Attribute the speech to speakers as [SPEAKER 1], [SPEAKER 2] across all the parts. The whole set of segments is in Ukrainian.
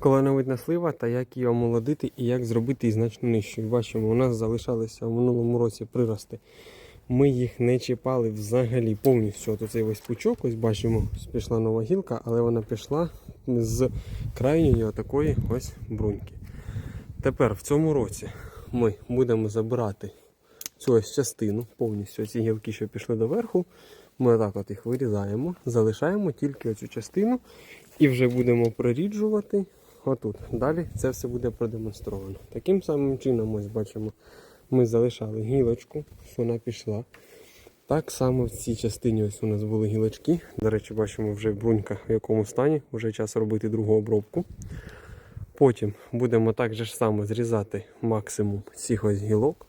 [SPEAKER 1] Колоновидна слива та як її омолодити і як зробити її значно нижчою. Бачимо, у нас залишалися в минулому році прирости. Ми їх не чіпали взагалі повністю. От оцей весь пучок, ось бачимо, пішла нова гілка, але вона пішла з крайньої отакої ось бруньки. Тепер в цьому році ми будемо забирати цю ось частину, повністю ці гілки, що пішли доверху. Ми отак от їх вирізаємо, залишаємо тільки оцю частину і вже будемо проріджувати отут. Далі це все буде продемонстровано. Таким самим чином, ось бачимо, ми залишали гілочку, вона пішла. Так само в цій частині ось у нас були гілочки. До речі, бачимо вже брунька в якому стані, вже час робити другу обробку. Потім будемо так же ж само зрізати максимум цих ось гілок.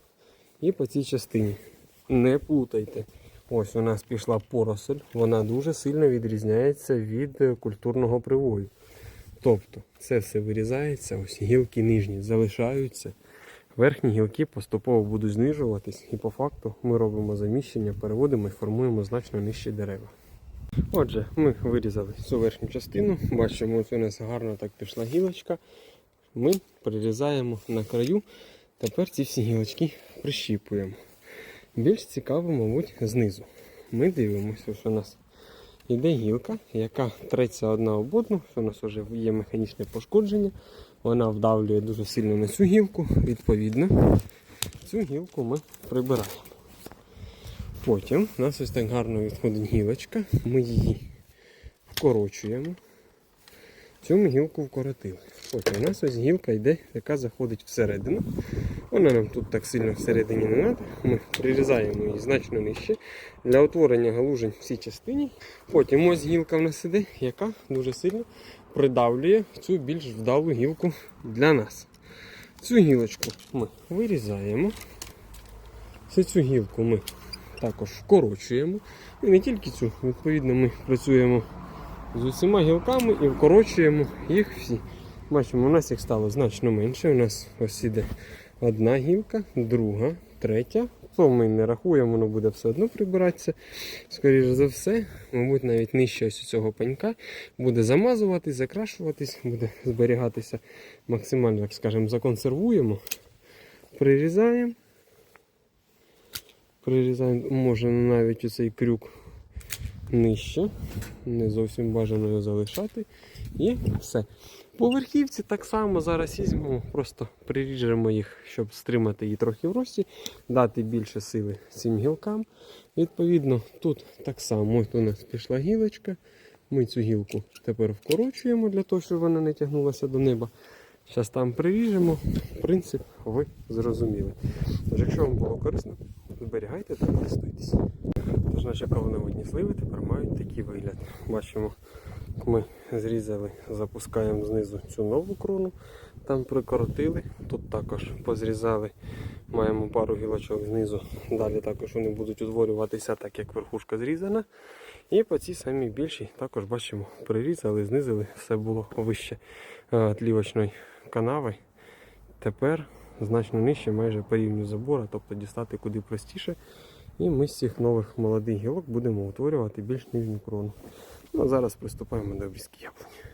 [SPEAKER 1] І по цій частині. Не плутайте. Ось у нас пішла поросль, вона дуже сильно відрізняється від культурного привою. Тобто це все вирізається, ось гілки нижні залишаються. Верхні гілки поступово будуть знижуватись, і по факту ми робимо заміщення, переводимо і формуємо значно нижчі дерева. Отже, ми вирізали цю верхню частину. Бачимо, ось у нас гарно так пішла гілочка. Ми прирізаємо на краю. Тепер ці всі гілочки прищіпуємо. Більш цікаво, мабуть, знизу. Ми дивимося, що у нас йде гілка, яка треться одна об одну, у нас вже є механічне пошкодження. Вона вдавлює дуже сильно на цю гілку. Відповідно, цю гілку ми прибираємо. Потім у нас ось так гарно відходить гілочка, ми її вкорочуємо. Цю ми гілку вкоротили. Потім у нас ось гілка йде, яка заходить всередину. Вона нам тут так сильно всередині не треба. Ми прирізаємо її значно нижче для утворення галужень в цій частині. Потім ось гілка в нас іде, яка дуже сильно придавлює цю більш вдалу гілку для нас. Цю гілочку ми вирізаємо. Цю цю гілку ми також вкорочуємо. І не тільки цю, відповідно, ми працюємо з усіма гілками і вкорочуємо їх всі. Бачимо, у нас їх стало значно менше. У нас ось іде одна гілка, друга, третя. То ми не рахуємо, воно буде все одно прибиратися. Скоріше за все, мабуть, навіть нижче ось цього пенька буде замазуватись, закрашуватись, буде зберігатися максимально, так скажемо, законсервуємо, прирізаємо. Прирізаємо, можна навіть оцей крюк нижче. Не зовсім бажано його залишати. І все. По верхівці так само зараз візьмемо, просто приріжемо їх, щоб стримати її трохи в рості, дати більше сили цим гілкам. Відповідно, тут так само у нас пішла гілочка. Ми цю гілку тепер вкорочуємо для того, щоб вона не тягнулася до неба. Зараз там приріжемо. Принцип ви зрозуміли. Тож, якщо вам було корисно, зберігайте та користуйтесь. Тож наші кавуновидні сливи тепер мають такий вигляд. Бачимо, ми зрізали, запускаємо знизу цю нову крону, там прикоротили, тут також позрізали, маємо пару гілочок знизу. Далі також вони будуть утворюватися, так як верхушка зрізана. І по цій самій більшій також бачимо, прирізали, знизили, все було вище е, тлівочної канави. Тепер значно нижче, майже по рівню забора, тобто дістати куди простіше. І ми з цих нових молодих гілок будемо утворювати більш нижню крону. Ну, а зараз приступаємо до обрізки яблуні.